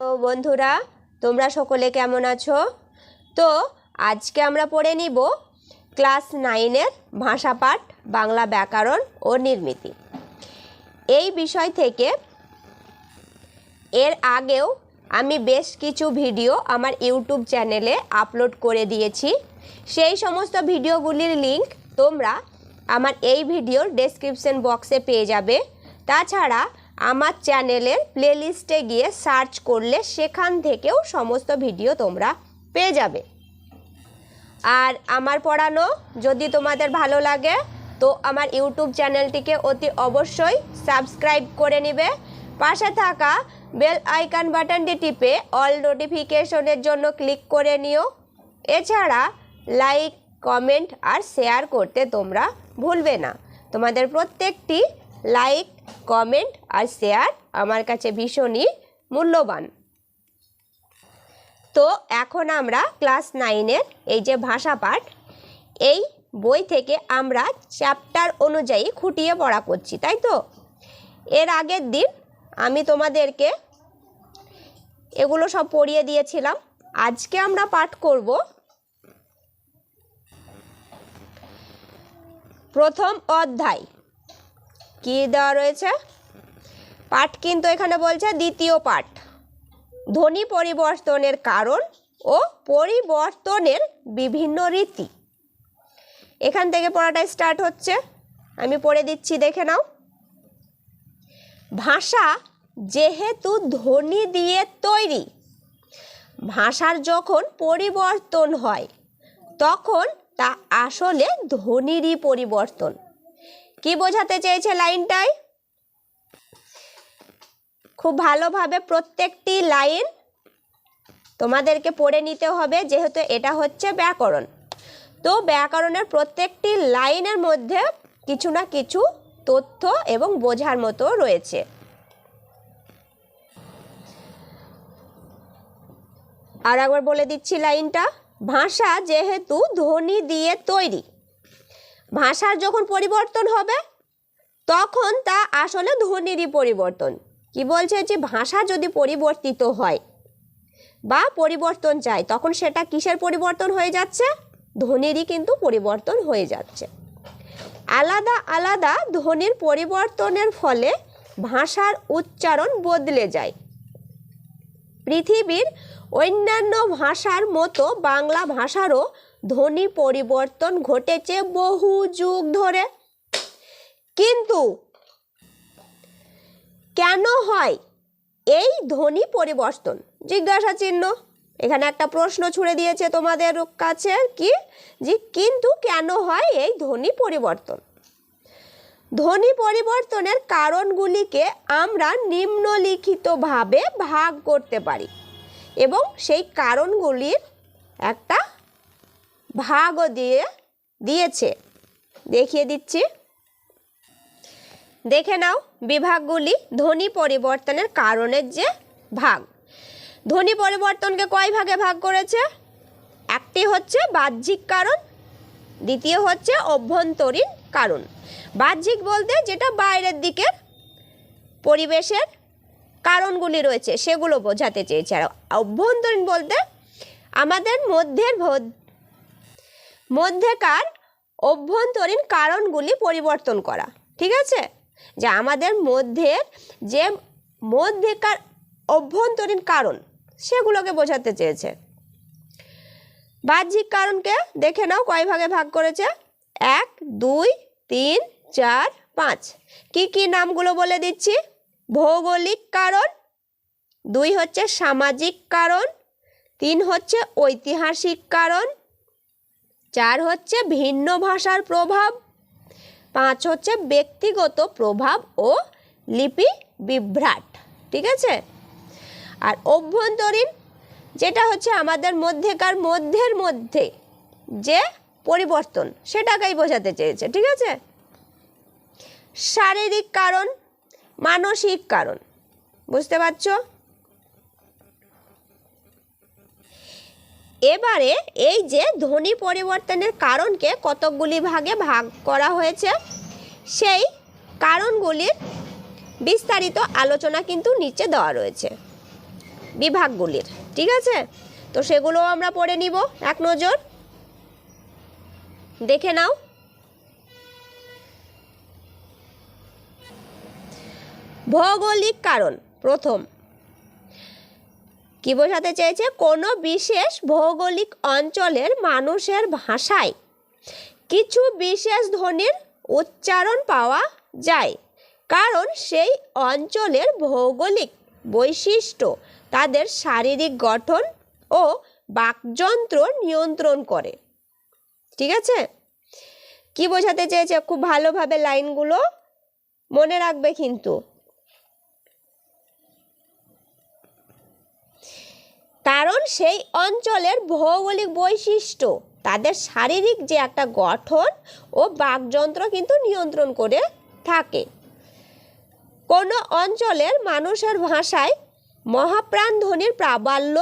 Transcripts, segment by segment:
তো বন্ধুরা, তোমরা সকলে কেমন আছো? তো আজকে আমরা পড়ে নিব ক্লাস নাইনের ভাষাপাঠ বাংলা ব্যাকরণ ও নির্মিতি। এই বিষয় থেকে এর আগেও আমি বেশ কিছু ভিডিও আমার ইউটিউব চ্যানেলে আপলোড করে দিয়েছি। সেই সমস্ত ভিডিওগুলির লিংক তোমরা আমার এই ভিডিওর ডেসক্রিপশন বক্সে পেয়ে যাবে। তাছাড়া আমার চ্যানেলের প্লেলিস্টে গিয়ে সার্চ করলে সেখান থেকেও সমস্ত ভিডিও তোমরা পেয়ে যাবে। আর আমার পড়ানো যদি তোমাদের ভালো লাগে, তো আমার ইউটিউব চ্যানেলটিকে অতি অবশ্যই সাবস্ক্রাইব করে নেবে। পাশে থাকা বেল আইকন বাটনটি টিপে অল নোটিফিকেশনের জন্য ক্লিক করে নিও। এছাড়া লাইক, কমেন্ট আর শেয়ার করতে তোমরা ভুলবে না। তোমাদের প্রত্যেকটি লাইক কমেন্ট আর শেয়ার আমার কাছে ভীষণই মূল্যবান। তো এখন আমরা ক্লাস নাইনের এই যে ভাষা পাঠ, এই বই থেকে আমরা চ্যাপ্টার অনুযায়ী খুঁটিয়ে পড়া করছি, তাই তো? এর আগের দিন আমি তোমাদেরকে এগুলো সব পড়িয়ে দিয়েছিলাম। আজকে আমরা পাঠ করব প্রথম অধ্যায়। কি দেওয়া রয়েছে? পাঠ কিন্তু এখানে বলছে দ্বিতীয় পাঠ। ধ্বনি পরিবর্তনের কারণ ও পরিবর্তনের বিভিন্ন রীতি। এখান থেকে পড়াটা স্টার্ট হচ্ছে। আমি পড়ে দিচ্ছি, দেখে নাও। ভাষা যেহেতু ধ্বনি দিয়ে তৈরি, ভাষার যখন পরিবর্তন হয়, তখন তা আসলে ধ্বনিরই পরিবর্তন। কি বোঝাতে চেয়েছে লাইনটায় খুব ভালোভাবে প্রত্যেকটি লাইন তোমাদেরকে পড়ে নিতে হবে, যেহেতু এটা হচ্ছে ব্যাকরণ। তো ব্যাকরণের প্রত্যেকটি লাইনের মধ্যে কিছু না কিছু তথ্য এবং বোঝার মতো রয়েছে। আর একবার বলে দিচ্ছি লাইনটা। ভাষা যেহেতু ধ্বনি দিয়ে তৈরি ভাষার যখন পরিবর্তন হবে, তখন তা আসলে ধ্বনিরই পরিবর্তন। কি বলছে যে ভাষা যদি পরিবর্তিত হয় বা পরিবর্তন চাই তখন সেটা কিসের পরিবর্তন হয়ে যাচ্ছে? ধ্বনিরই কিন্তু পরিবর্তন হয়ে যাচ্ছে। আলাদা আলাদা ধ্বনির পরিবর্তনের ফলে ভাষার উচ্চারণ বদলে যায়। পৃথিবীর অন্যান্য ভাষার মতো বাংলা ভাষারও ধ্বনি পরিবর্তন ঘটেছে বহু যুগ ধরে। কিন্তু কেন হয় এই ধ্বনি পরিবর্তন? জিজ্ঞাসা চিহ্ন। এখানে একটা প্রশ্ন ছুড়ে দিয়েছে তোমাদের কাছে কি? যে কিন্তু কেন হয় এই ধ্বনি পরিবর্তন? ধ্বনি পরিবর্তনের কারণগুলিকে আমরা নিম্নলিখিতভাবে ভাগ করতে পারি এবং সেই কারণগুলির একটা ভাগও দিয়ে দিয়েছে। দেখিয়ে দিচ্ছি। দেখে নাও বিভাগগুলি ধ্বনি পরিবর্তনের কারণের যে ভাগ। ধ্বনি পরিবর্তনকে কয় ভাগে ভাগ করেছে? একটি হচ্ছে বাহ্যিক কারণ, দ্বিতীয় হচ্ছে অভ্যন্তরীণ কারণ। বাহ্যিক বলতে যেটা বাইরের দিকের পরিবেশের কারণগুলি রয়েছে, সেগুলো বোঝাতে চেয়েছে। আর অভ্যন্তরীণ বলতে আমাদের মধ্যের মধ্যেকার অভ্যন্তরীণ কারণগুলি পরিবর্তন করা, ঠিক আছে? যে আমাদের মধ্যের যে মধ্যেকার অভ্যন্তরীণ কারণ, সেগুলোকে বোঝাতে চেয়েছে। বাহ্যিক কারণকে দেখে নাও, কয় ভাগে ভাগ করেছে? এক, দুই, তিন, চার, পাঁচ। কি কি নামগুলো বলে দিচ্ছি? ভৌগোলিক কারণ, দুই হচ্ছে সামাজিক কারণ, তিন হচ্ছে ঐতিহাসিক কারণ চার হচ্ছে ভিন্ন ভাষার প্রভাব, পাঁচ হচ্ছে ব্যক্তিগত প্রভাব ও লিপি বিভ্রাট, ঠিক আছে? আর অভ্যন্তরীণ, যেটা হচ্ছে আমাদের মধ্যেকার মধ্যের মধ্যে যে পরিবর্তন, সেটাকেই বোঝাতে চেয়েছে, ঠিক আছে? শারীরিক কারণ, মানসিক কারণ, বুঝতে পারছ? এবারে এই যে ধ্বনি পরিবর্তনের কারণকে কতকগুলি ভাগে ভাগ করা হয়েছে, সেই কারণগুলির বিস্তারিত আলোচনা কিন্তু নিচে দেওয়া রয়েছে বিভাগগুলির, ঠিক আছে? তো সেগুলো আমরা পড়ে নিব, এক নজর। দেখে নাও। ভৌগোলিক কারণ, প্রথম। কি বোঝাতে চেয়েছে? কোনো বিশেষ ভৌগোলিক অঞ্চলের মানুষের ভাষায় কিছু বিশেষ ধ্বনির উচ্চারণ পাওয়া যায়। কারণ সেই অঞ্চলের ভৌগোলিক বৈশিষ্ট্য তাদের শারীরিক গঠন ও বাকযন্ত্র নিয়ন্ত্রণ করে। ঠিক আছে? কি বোঝাতে চেয়েছে? খুব ভালোভাবে লাইনগুলো মনে রাখবে কিন্তু। কারণ সেই অঞ্চলের ভৌগোলিক বৈশিষ্ট্য, তাদের শারীরিক যে একটা গঠন ও বাকযন্ত্র কিন্তু নিয়ন্ত্রণ করে থাকে। কোনো অঞ্চলের মানুষের ভাষায় মহাপ্রাণ ধ্বনির প্রাবল্য,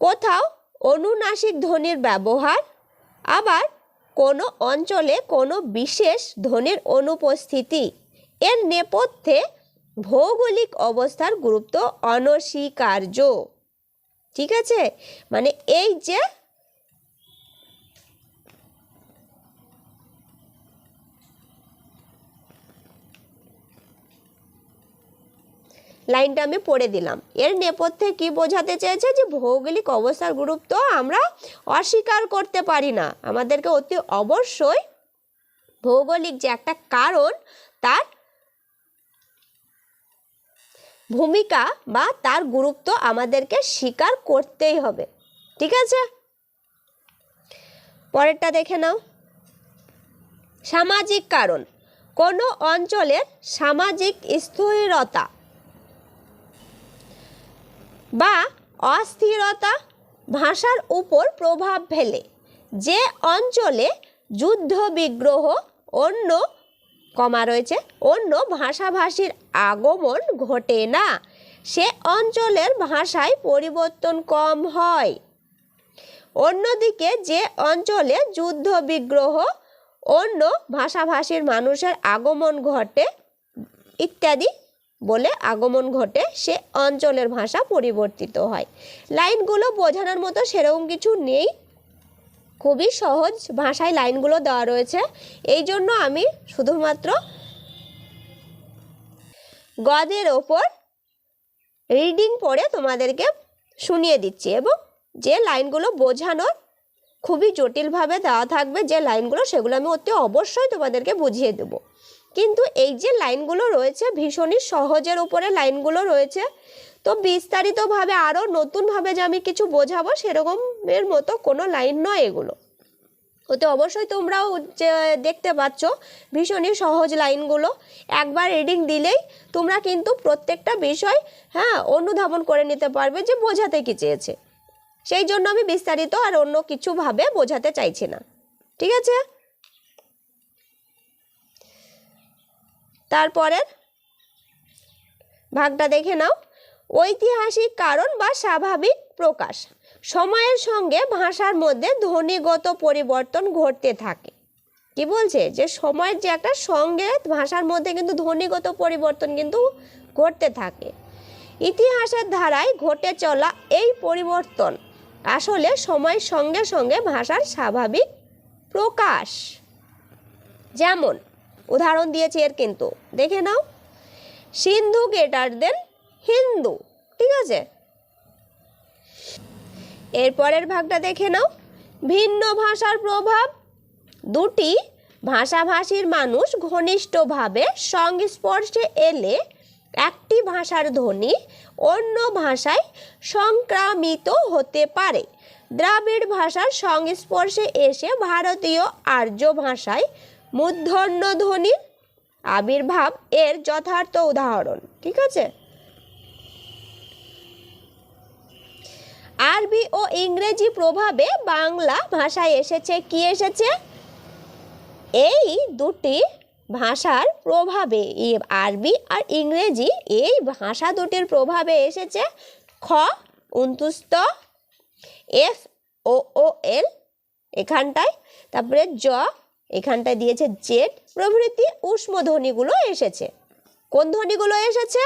কোথাও অনুনাসিক ধ্বনির ব্যবহার, আবার কোনো অঞ্চলে কোনো বিশেষ ধ্বনির অনুপস্থিতি, এর নেপথ্যে ভৌগোলিক অবস্থার গুরুত্ব অনস্বীকার্য। ঠিক আছে? মানে এই যে লাইনটা আমি পড়ে দিলাম। এর নেপথ্যে কি বোঝাতে চেয়েছে যে ভৌগোলিক অবস্থার গুরুত্ব আমরা অস্বীকার করতে পারি না। আমাদেরকে অতি অবশ্যই ভৌগোলিক যে একটা কারণ, তার ভূমিকা বা তার গুরুত্ব আমাদেরকে স্বীকার করতেই হবে। ঠিক আছে? পরেরটা দেখে নাও। সামাজিক কারণ। কোনো অঞ্চলের সামাজিক স্থিরতা বা অস্থিরতা ভাষার উপর প্রভাব ফেলে। যে অঞ্চলে যুদ্ধ বিগ্রহ অন্য কমা রয়েছে। অন্য ভাষাভাষীর আগমন ঘটে না। সে অঞ্চলের ভাষায় পরিবর্তন কম হয়। অন্যদিকে যে অঞ্চলে যুদ্ধ বিগ্রহ, অন্য ভাষাভাষীর মানুষের আগমন ঘটে ইত্যাদি বলে আগমন ঘটে, সে অঞ্চলের ভাষা পরিবর্তিত হয়। লাইনগুলো বোঝানোর মতো সেরকম কিছু নেই। খুবই সহজ ভাষায় লাইনগুলো দেওয়া রয়েছে। এই জন্য আমি শুধুমাত্র গদের ওপর রিডিং পড়ে তোমাদেরকে শুনিয়ে দিচ্ছি এবং যে লাইনগুলো বোঝানোর খুবই জটিলভাবে দেওয়া থাকবে, যে লাইনগুলো সেগুলো আমি অতি অবশ্যই তোমাদেরকে বুঝিয়ে দেব। কিন্তু এই যে লাইনগুলো রয়েছে, ভীষণই সহজের উপরে লাইনগুলো রয়েছে। তো বিস্তারিতভাবে আরও নতুনভাবে যে আমি কিছু বোঝাবো সেরকমের মতো কোনো লাইন নয় এগুলো। ওতে অবশ্যই তোমরাও যে দেখতে পাচ্ছ ভীষণই সহজ লাইনগুলো। একবার রিডিং দিলেই তোমরা কিন্তু প্রত্যেকটা বিষয় হ্যাঁ অনুধাবন করে নিতে পারবে যে বোঝাতে কি চেয়েছে। সেই জন্য আমি বিস্তারিত আর অন্য কিছুভাবে বোঝাতে চাইছি না। ঠিক আছে? তারপরের ভাগটা দেখে নাও। ঐতিহাসিক কারণ বা স্বাভাবিক প্রকাশ। সময়ের সঙ্গে ভাষার মধ্যে ধ্বনিগত পরিবর্তন ঘটতে থাকে। কি বলছে? যে সময়ের যে একটা সঙ্গে ভাষার মধ্যে কিন্তু ধ্বনিগত পরিবর্তন কিন্তু ঘটতে থাকে। ইতিহাসের ধারায় ঘটে চলা এই পরিবর্তন আসলে সময়ের সঙ্গে সঙ্গে ভাষার স্বাভাবিক প্রকাশ। যেমন, উদাহরণ দিয়েছি এর কিন্তু। দেখে নাও। সিন্ধু গ্রেটার দেন হিন্দু, ঠিক আছে? এরপরের ভাগটা দেখে নাও। ভিন্ন ভাষার প্রভাব, দুটি ভাষাভাষীর মানুষ ঘনিষ্ঠভাবে সংস্পর্শে এলে একটি ভাষার ধ্বনি অন্য ভাষায় সংক্রামিত হতে পারে। দ্রাবিড় ভাষার সংস্পর্শে এসে ভারতীয় আর্য ভাষায় মূর্ধন্য ধ্বনির আবির্ভাব এর যথার্থ উদাহরণ, ঠিক আছে? আরবি ও ইংরেজি প্রভাবে বাংলা ভাষায় এসেছে, কি এসেছে? এই দুটি ভাষার প্রভাবে আরবি আর ইংরেজি, এই ভাষা দুটির প্রভাবে এসেছে খ উন্তুস্ত এফ, ও ও, এল এখানটায়, তারপরে জ, এখানটায় দিয়েছে জেড, প্রভৃতি উষ্ম ধ্বনিগুলো এসেছে। কোন ধ্বনিগুলো এসেছে?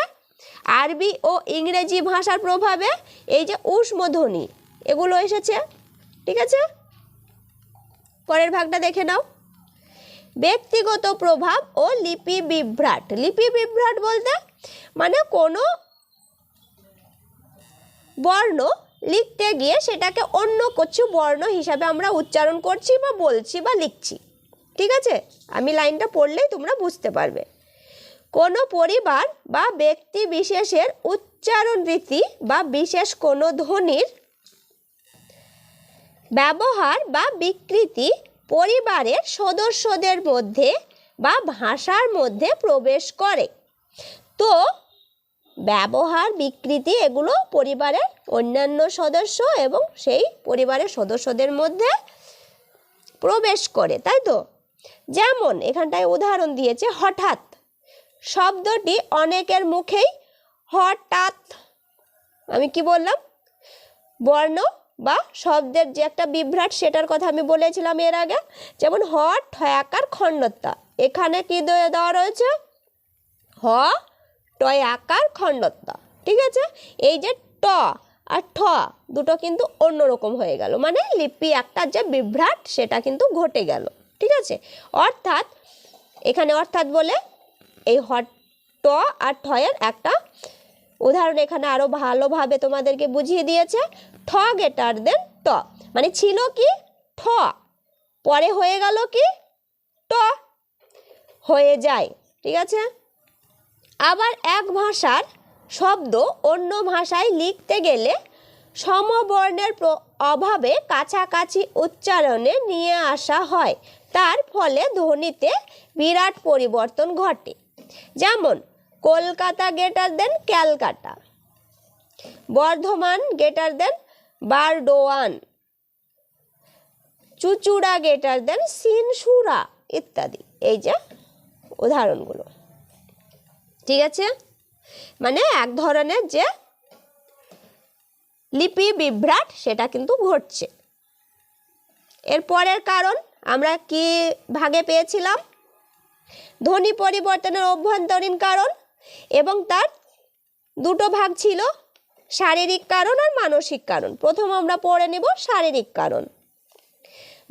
আরবি ও ইংরেজি ভাষার প্রভাবে এই যে উষ্মধ্বনি, এগুলো এসেছে, ঠিক আছে? পরের ভাগটা দেখে নাও। ব্যক্তিগত প্রভাব ও লিপি বিভ্রাট। লিপি বিভ্রাট বলতে মানে কোনো বর্ণ লিখতে গিয়ে সেটাকে অন্য কিছু বর্ণ হিসাবে আমরা উচ্চারণ করছি বা বলছি বা লিখছি। ঠিক আছে? আমি লাইনটা পড়লেই তোমরা বুঝতে পারবে। কোনো পরিবার বা ব্যক্তি বিশেষের উচ্চারণ রীতি বা বিশেষ কোনো ধ্বনির ব্যবহার বা বিকৃতি পরিবারের সদস্যদের মধ্যে বা ভাষার মধ্যে প্রবেশ করে। তো, ব্যবহার, বিকৃতি এগুলো পরিবারের অন্যান্য সদস্য এবং সেই পরিবারের সদস্যদের মধ্যে প্রবেশ করে, তাই তো? যেমন, এখানটায় উদাহরণ দিয়েছে হঠাৎ। শব্দটি অনেকের মুখেই হঠাৎ, আমি কি বললাম? বর্ণ বা শব্দের যে একটা বিভ্রাট, সেটার কথা আমি বলেছিলাম এর আগে। যেমন হ ঠয়াকার খণ্ডতা এখানে কি দেওয়া রয়েছে? হ টয় আকার খণ্ডতা ঠিক আছে? এই যে ট আর ঠ দুটো কিন্তু অন্যরকম হয়ে গেল। মানে লিপি একটা যে বিভ্রাট, সেটা কিন্তু ঘটে গেল। ঠিক আছে? অর্থাৎ, এখানে অর্থাৎ বলে এই হ ট আর ঠয়ের একটা উদাহরণ এখানে আরও ভালোভাবে তোমাদেরকে বুঝিয়ে দিয়েছে। ঠ গেটার দেন ট মানে ছিল কি? ঠ পরে হয়ে গেল কি? ট হয়ে যায়, ঠিক আছে? আবার এক ভাষার শব্দ অন্য ভাষায় লিখতে গেলে সমবর্ণের অভাবে কাছাকাছি উচ্চারণে নিয়ে আসা হয়। তার ফলে ধ্বনিতে বিরাট পরিবর্তন ঘটে। যেমন, কলকাতা গেটার দেন ক্যালকাটা। বর্ধমান গেটার দেন বারডোয়ান। চুচুড়া গেটার দেন সিনসুরা ইত্যাদি। এই যে উদাহরণগুলো। ঠিক আছে? মানে এক ধরনের যে লিপি বিভ্রাট সেটা কিন্তু ঘটছে। এর পরের কারণ আমরা কি ভাগে পেয়েছিলাম? ধ্বনি পরিবর্তনের অভ্যন্তরীণ কারণ এবং তার দুটো ভাগ ছিল শারীরিক কারণ আর মানসিক কারণ। প্রথম আমরা পড়ে নেব শারীরিক কারণ।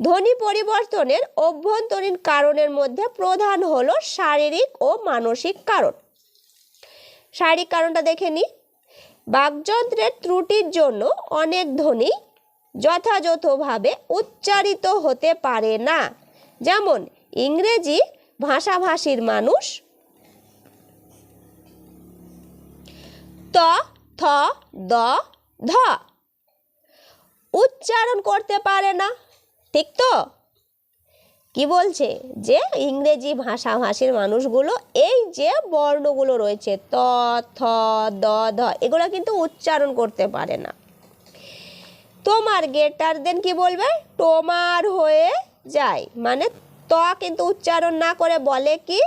ধ্বনি পরিবর্তনের অভ্যন্তরীণ কারণের মধ্যে প্রধান হলো শারীরিক ও মানসিক কারণ। শারীরিক কারণটা দেখে নিই বাকযন্ত্রের ত্রুটির জন্য অনেক ধ্বনি যথাযথভাবে উচ্চারিত হতে পারে না। যেমন ইংরেজি ভাষাভাষীর মানুষ। ত, থ, দ, ধ। উচ্চারণ করতে পারে না। ঠিক তো? কি বলছে? যে ইংরেজি ভাষাভাষীর মানুষগুলো, এই যে বর্ণগুলো রয়েছে, ত, থ, দ, ধ, এগুলো কিন্তু উচ্চারণ করতে পারে না। তোমার গেটার দেন কি বলবে? তোমার হয়ে যায় মানে ত কিন্তু উচ্চারণ না করে বলে কি?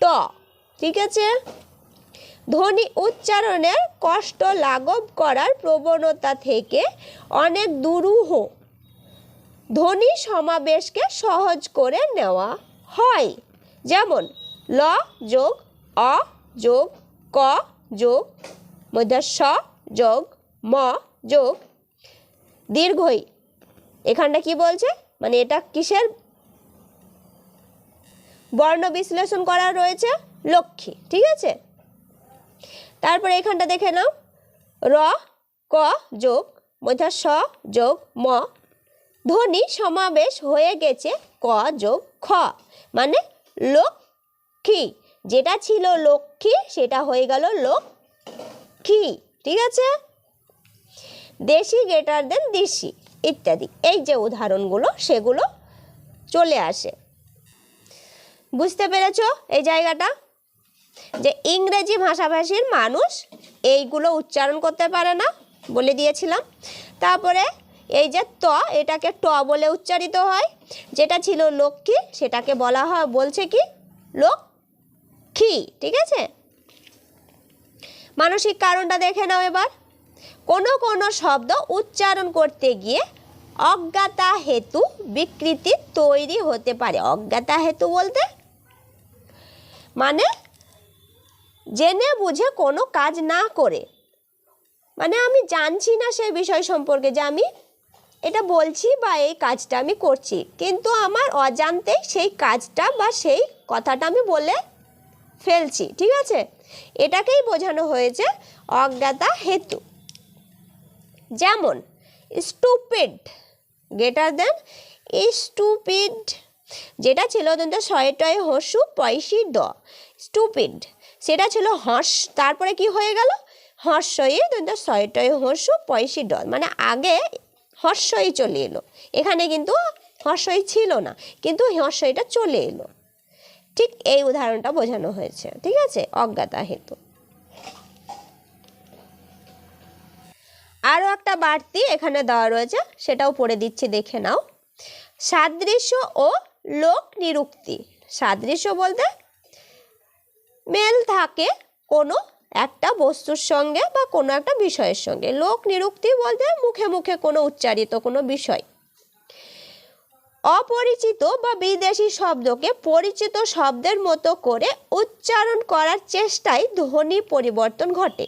ট। ঠিক আছে? ধ্বনি উচ্চারণের কষ্ট লাঘব করার প্রবণতা থেকে অনেক দুরূহ ধ্বনি সমাবেশকে সহজ করে নেওয়া হয়। যেমন, ল যোগ, অ যোগ, ক যোগ মধ্যে স যোগ, ম যোগ। দীর্ঘই। এখানটা কি বলছে? মানে এটা কিসের বর্ণ বিশ্লেষণ করা রয়েছে লক্ষ্মী, ঠিক আছে? তারপরে এখানটা দেখে নাও। র, ক যোগ, মধ্যে স যোগ, ম। ধ্বনি সমাবেশ হয়ে গেছে, ক যোগ, খ। মানে লক্ষ্মী, যেটা ছিল লক্ষ্মী, সেটা হয়ে গেল লক্ষ্মী, ঠিক আছে? দেশি গেটার দেন দেশি, ইত্যাদি। এই যে উদাহরণগুলো, সেগুলো চলে আসে। বুঝতে পেরেছ এই জায়গাটা? যে ইংরেজি ভাষাভাষীর মানুষ এইগুলো উচ্চারণ করতে পারে না, বলে দিয়েছিলাম। তারপরে এই যে ত, এটাকে ট বলে উচ্চারিত হয়। যেটা ছিল লক্ষ্মী, সেটাকে বলা হয়, বলছে কি? লক্ষ্মী, ঠিক আছে? মানসিক কারণটা দেখে নাও এবার। কোনো কোনো শব্দ উচ্চারণ করতে গিয়ে অজ্ঞাতা হেতু বিকৃতি তৈরি হতে পারে। অজ্ঞাতা হেতু বলতে মানে জেনে বুঝে কোনো কাজ না করে। মানে আমি জানছি না সেই বিষয় সম্পর্কে যে আমি এটা বলছি বা এই কাজটা আমি করছি। কিন্তু আমার অজান্তে সেই কাজটা বা সেই কথাটা আমি বলে ফেলছি, ঠিক আছে? এটাকেই বোঝানো হয়েছে অজ্ঞাতা হেতু। যেমন স্টুপিড গ্রেটার দেন স্টুপিড যেটা ছিল দন্ত ছয় টয় হসু পয়সি ড স্টুপিড সেটা ছিল হস, তারপরে কি হয়ে গেল? হর্ষই দন্ত ছয় টয় হসু পয়সি ড মানে আগে হর্ষই চলে এলো। এখানে কিন্তু হর্ষই ছিল না, কিন্তু হর্ষইটা চলে এলো। ঠিক এই উদাহরণটা বোঝানো হয়েছে, ঠিক আছে? অজ্ঞাতা হেতু। আরও একটা বাড়তি এখানে দেওয়া রয়েছে, সেটাও পড়ে দিচ্ছি, দেখে নাও। সাদৃশ্য ও লোক নিরুক্তি সাদৃশ্য বলতে মেল থাকে কোনো একটা বস্তুর সঙ্গে বা কোনো একটা বিষয়ের সঙ্গে। লোক নিরুক্তি বলতে মুখে মুখে কোনো উচ্চারিত কোনো বিষয়। অপরিচিত বা বিদেশি শব্দকে পরিচিত শব্দের মতো করে উচ্চারণ করার চেষ্টায় ধ্বনি পরিবর্তন ঘটে।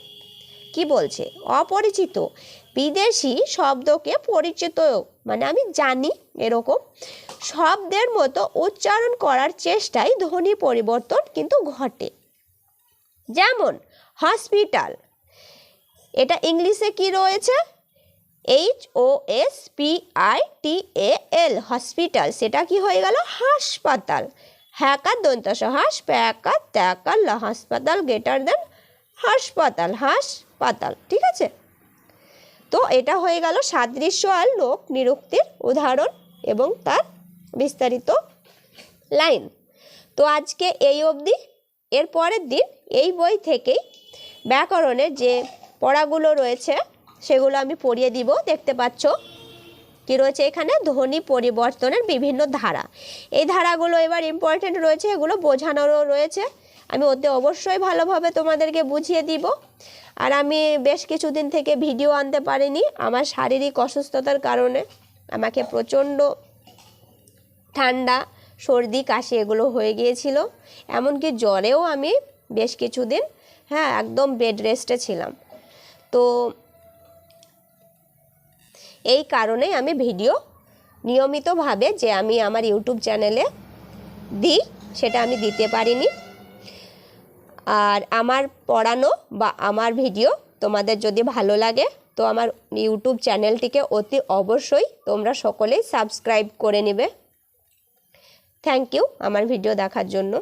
কি বলছে? অপরিচিত বিদেশি শব্দকে পরিচিত মানে আমি জানি এরকম শব্দের মতো উচ্চারণ করার চেষ্টায় ধ্বনি পরিবর্তন কিন্তু ঘটে। যেমন, হসপিটাল। এটা ইংলিশে কি রয়েছে? H O S P I T A L hospital. সেটা কি হয়ে গেল? হাসপাতাল। হ্যাকার দন্তস হাস, প্যাকার, ত্যাকার ল হাসপাতাল, গ্রেটার দেন হাসপাতাল হাসপাতাল। ঠিক আছে? তো এটা হয়ে গেল সাদৃশ্য আর লোক নিরুক্তির উদাহরণ এবং তার বিস্তারিত লাইন। তো আজকে এই অবধি, এর পরের দিন এই বই থেকেই ব্যাকরণের যে পড়াগুলো রয়েছে, সেগুলো আমি পড়িয়ে দিব। দেখতে পাচ্ছ কি রয়েছে এখানে? ধ্বনি পরিবর্তনের বিভিন্ন ধারা। এই ধারাগুলো এবার ইম্পর্টেন্ট রয়েছে, এগুলো বোঝানোরও রয়েছে। আমি ওতে অবশ্যই ভালোভাবে তোমাদেরকে বুঝিয়ে দিব। আর আমি বেশ কিছুদিন থেকে ভিডিও আনতে পারিনি। আমার শারীরিক অসুস্থতার কারণে আমাকে প্রচণ্ড ঠান্ডা, সর্দি, কাশি এগুলো হয়ে গিয়েছিল। এমনকি জ্বরেও আমি বেশ কিছুদিন হ্যাঁ একদম বেড রেস্টে ছিলাম। তো এই কারণে আমি ভিডিও নিয়মিতভাবে যে আমি আমার ইউটিউব চ্যানেলে দিই, সেটা আমি দিতে পারিনি। আর আমার পড়ানো বা আমার ভিডিও তোমাদের যদি ভালো লাগে, তো আমার ইউটিউব চ্যানেলটিকে অতি অবশ্যই তোমরা সকলেই সাবস্ক্রাইব করে নেবে। থ্যাংক ইউ আমার ভিডিও দেখার জন্য।